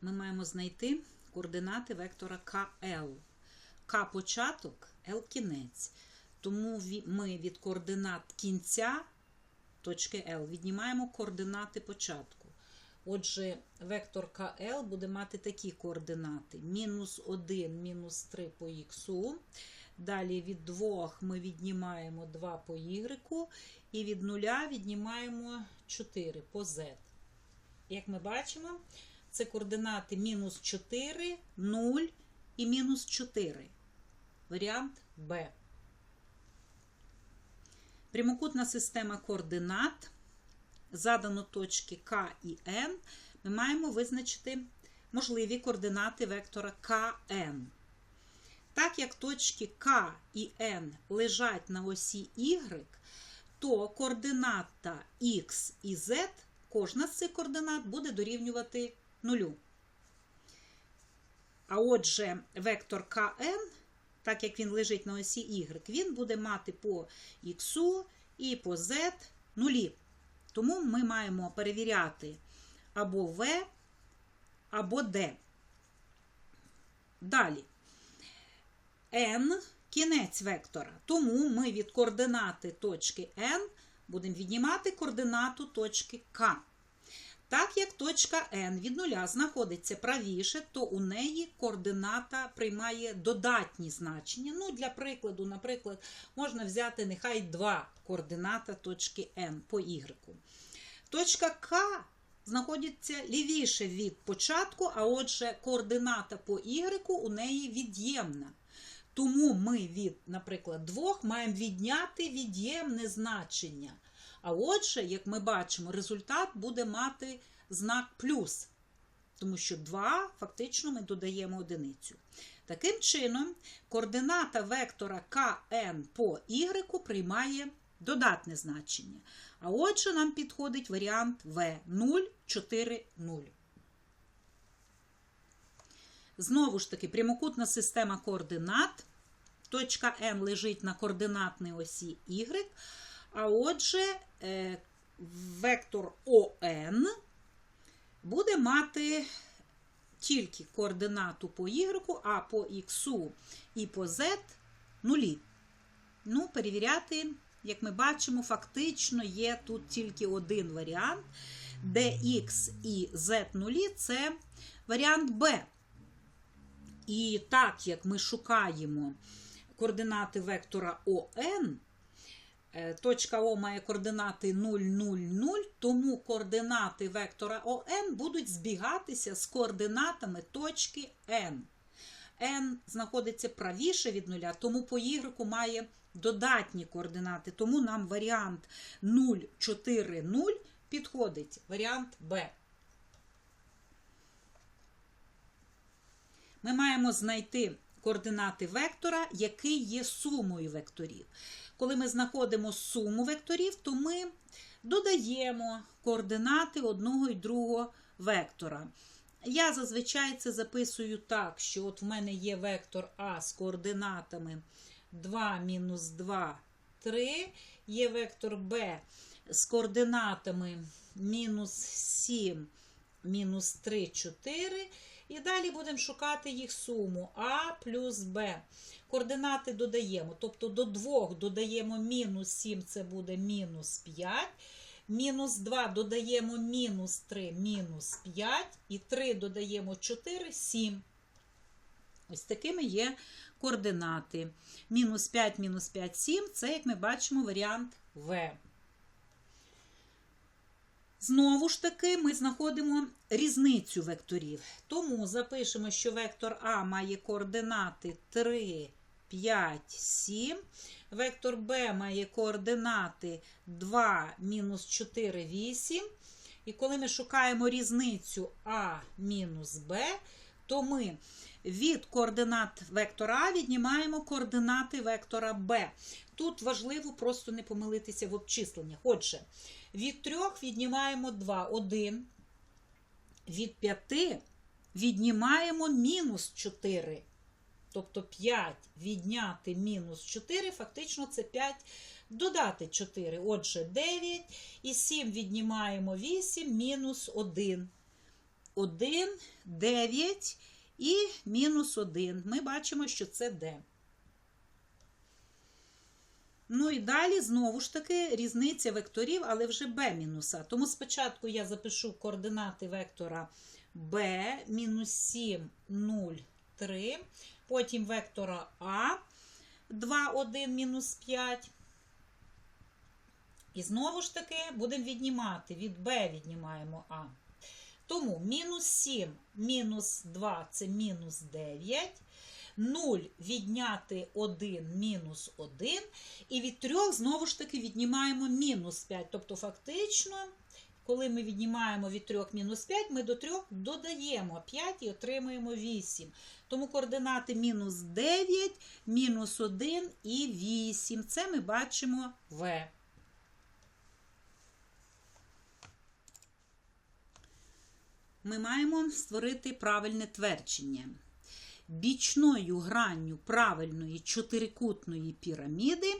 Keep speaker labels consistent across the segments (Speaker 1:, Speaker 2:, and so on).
Speaker 1: ми маємо знайти координати вектора КЛ. К початок, Л кінець. Тому ми від координат кінця точки L віднімаємо координати початку. Отже, вектор КЛ буде мати такі координати: мінус 1, мінус 3 по х. Далі від 2 ми віднімаємо 2 по y, і від 0 віднімаємо 4 по z. Як ми бачимо, це координати мінус 4, 0 і мінус 4. Варіант Б. Прямокутна система координат. Задано точки К і Н. Ми маємо визначити можливі координати вектора КН. Так як точки К і Н лежать на осі Y, то координата Х і Z, кожна з цих координат буде дорівнювати нулю. А отже, вектор КН, так як він лежить на осі Y, він буде мати по Х і по Z нулі. Тому ми маємо перевіряти або В, або Д. Далі. N кінець вектора. Тому ми від координати точки N будемо віднімати координату точки К. Так як точка N від нуля знаходиться правіше, то у неї координата приймає додатні значення. Ну, Для прикладу, наприклад, можна взяти нехай два координата точки N по Y. Точка К знаходиться лівіше від початку, а отже, координата по Y у неї від'ємна. Тому ми від, наприклад, двох маємо відняти від'ємне значення. А отже, як ми бачимо, результат буде мати знак плюс, тому що 2 фактично ми додаємо одиницю. Таким чином, координата вектора КН по Y приймає додатне значення. А отже, нам підходить варіант В 0, 4, 0. Знову ж таки, прямокутна система координат. Точка N лежить на координатній осі Y. А отже, е, вектор ОН буде мати тільки координату по Y, а по X і по Z нулі. Ну, перевіряти, як ми бачимо, фактично є тут тільки один варіант, де X і Z нулі це варіант Б. І так як ми шукаємо координати вектора ОН, точка О має координати 0, 0, 0, тому координати вектора ОН будуть збігатися з координатами точки N. N знаходиться правіше від нуля, тому по Y має додатні координати, тому нам варіант 0, 4, 0 підходить. Варіант Б. Ми маємо знайти координати вектора, який є сумою векторів. Коли ми знаходимо суму векторів, то ми додаємо координати одного і другого вектора. Я зазвичай це записую так, що от в мене є вектор А з координатами 2 мінус 2, 3, є вектор Б з координатами мінус 7, мінус 3, 4. І далі будемо шукати їх суму А плюс Б. Координати додаємо. Тобто до 2 додаємо мінус 7, це буде мінус 5. Мінус 2 додаємо мінус 3, мінус 5. І 3 додаємо 4, 7. Ось такими є координати. Мінус 5, мінус 5, 7. Це, як ми бачимо, варіант В. Знову ж таки, ми знаходимо різницю векторів. Тому запишемо, що вектор А має координати 3, 5, 7. Вектор Б має координати 2, мінус 4, 8. І коли ми шукаємо різницю А мінус Б, то ми від координат вектора А віднімаємо координати вектора Б. Тут важливо просто не помилитися в обчисленнях. Отже, від 3 віднімаємо 2, 1. Від 5 віднімаємо мінус 4. Тобто 5 відняти мінус 4, фактично це 5 додати 4. Отже, 9. І 7 віднімаємо 8, мінус 1. 1, 9 і мінус 1. Ми бачимо, що це D. Ну і далі, знову ж таки, різниця векторів, але вже b мінуса. Тому спочатку я запишу координати вектора b мінус 7, 0, 3. Потім вектора А 2, 1, мінус 5. І знову ж таки будемо віднімати. Від b віднімаємо А. Тому мінус 7, мінус 2 це мінус 9. 0 відняти 1 мінус 1. І від 3 знову ж таки віднімаємо мінус 5. Тобто, фактично, коли ми віднімаємо від 3 мінус 5, ми до 3 додаємо 5 і отримуємо 8. Тому координати мінус 9, мінус 1 і 8. Це ми бачимо В. Ми маємо створити правильне твердження. Бічною гранню правильної чотирикутної піраміди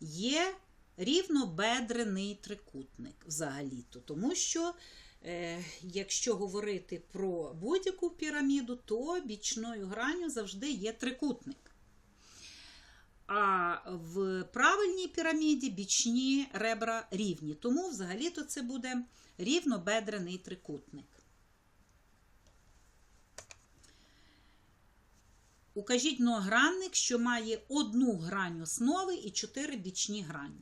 Speaker 1: є рівнобедрений трикутник взагалі-то. Тому що, е, якщо говорити про будь-яку піраміду, то бічною гранню завжди є трикутник. А в правильній піраміді бічні ребра рівні. Тому взагалі-то це буде рівнобедрений трикутник. Укажіть многогранник, що має одну грань основи і чотири бічні грані.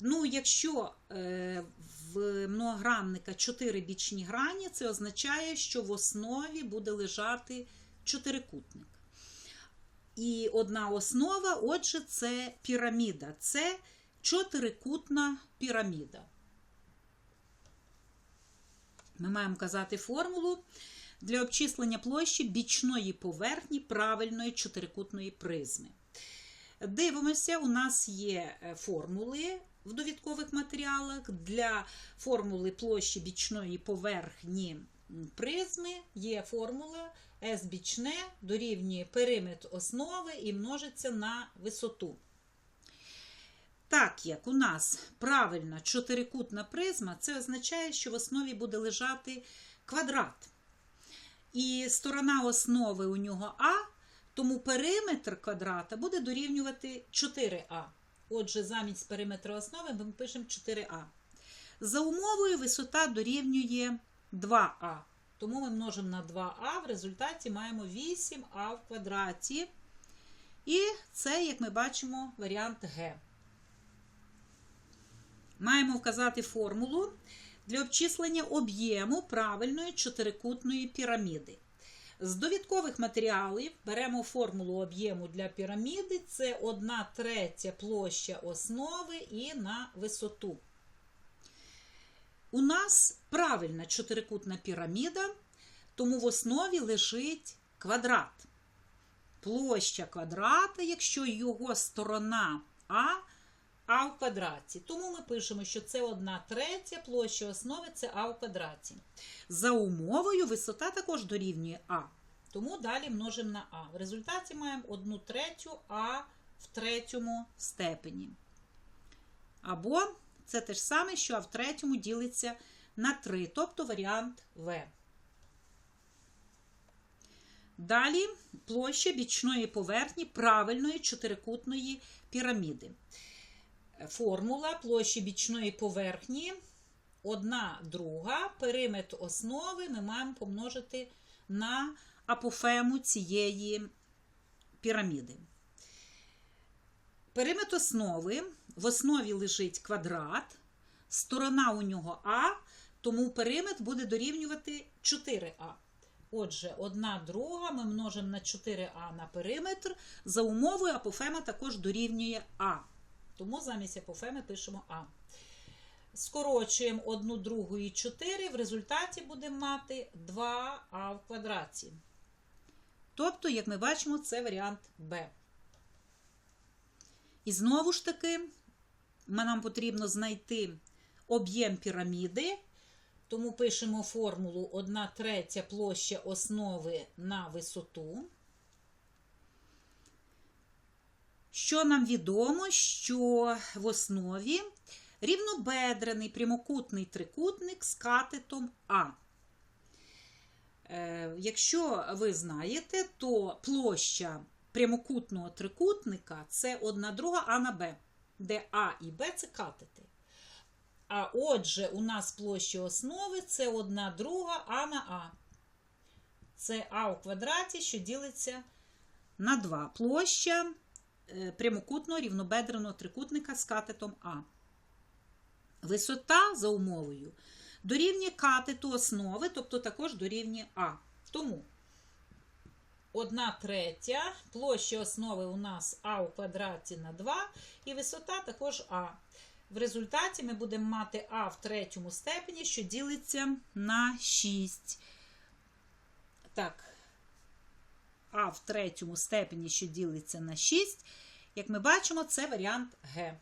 Speaker 1: Ну, якщо е, в многогранника чотири бічні грані, це означає, що в основі буде лежати чотирикутник. І одна основа, отже, це піраміда. Це чотирикутна піраміда. Ми маємо казати формулу для обчислення площі бічної поверхні правильної чотирикутної призми. Дивимося, у нас є формули в довідкових матеріалах. Для формули площі бічної поверхні призми є формула S бічне дорівнює периметр основи і множиться на висоту. Так як у нас правильна чотирикутна призма, це означає, що в основі буде лежати квадрат. І сторона основи у нього А, тому периметр квадрата буде дорівнювати 4А. Отже, замість периметра основи ми пишемо 4А. За умовою висота дорівнює 2А. Тому ми множимо на 2А, в результаті маємо 8А в квадраті. І це, як ми бачимо, варіант Г. Маємо вказати формулу для обчислення об'єму правильної чотирикутної піраміди. З довідкових матеріалів беремо формулу об'єму для піраміди, це 1 третя площа основи і на висоту. У нас правильна чотирикутна піраміда, тому в основі лежить квадрат. Площа квадрата, якщо його сторона А а в квадраті. Тому ми пишемо, що це 1 третя площа основи це А в квадраті. За умовою висота також дорівнює А. Тому далі множимо на А. В результаті маємо 1 третю А в третьому степені. Або це те ж саме, що А в третьому ділиться на 3, тобто варіант В. Далі площа бічної поверхні правильної чотирикутної піраміди формула площі бічної поверхні. Одна друга, периметр основи ми маємо помножити на апофему цієї піраміди. Периметр основи в основі лежить квадрат, сторона у нього А, тому периметр буде дорівнювати 4А. Отже, одна друга ми множимо на 4А на периметр. За умовою апофема також дорівнює А. Тому замість апофеми пишемо А. Скорочуємо 1 другу і 4, в результаті будемо мати 2а в квадраті. Тобто, як ми бачимо, це варіант Б. І знову ж таки, нам потрібно знайти об'єм піраміди, тому пишемо формулу 1 третя площа основи на висоту. Що нам відомо, що в основі рівнобедрений прямокутний трикутник з катетом А. Е, Якщо ви знаєте, то площа прямокутного трикутника це 1 друга А на Б, де А і Б це катети. А отже, у нас площа основи це 1 друга А на А. Це А у квадраті, що ділиться на 2. Площа прямокутного рівнобедреного трикутника з катетом А. Висота за умовою дорівнює катету основи, тобто також дорівнює А. Тому 1 третя, площа основи у нас А у квадраті на 2, і висота також А. В результаті ми будемо мати А в третьому степені, що ділиться на 6. Так, А в третьому степені, що ділиться на 6. Як ми бачимо, це варіант Г.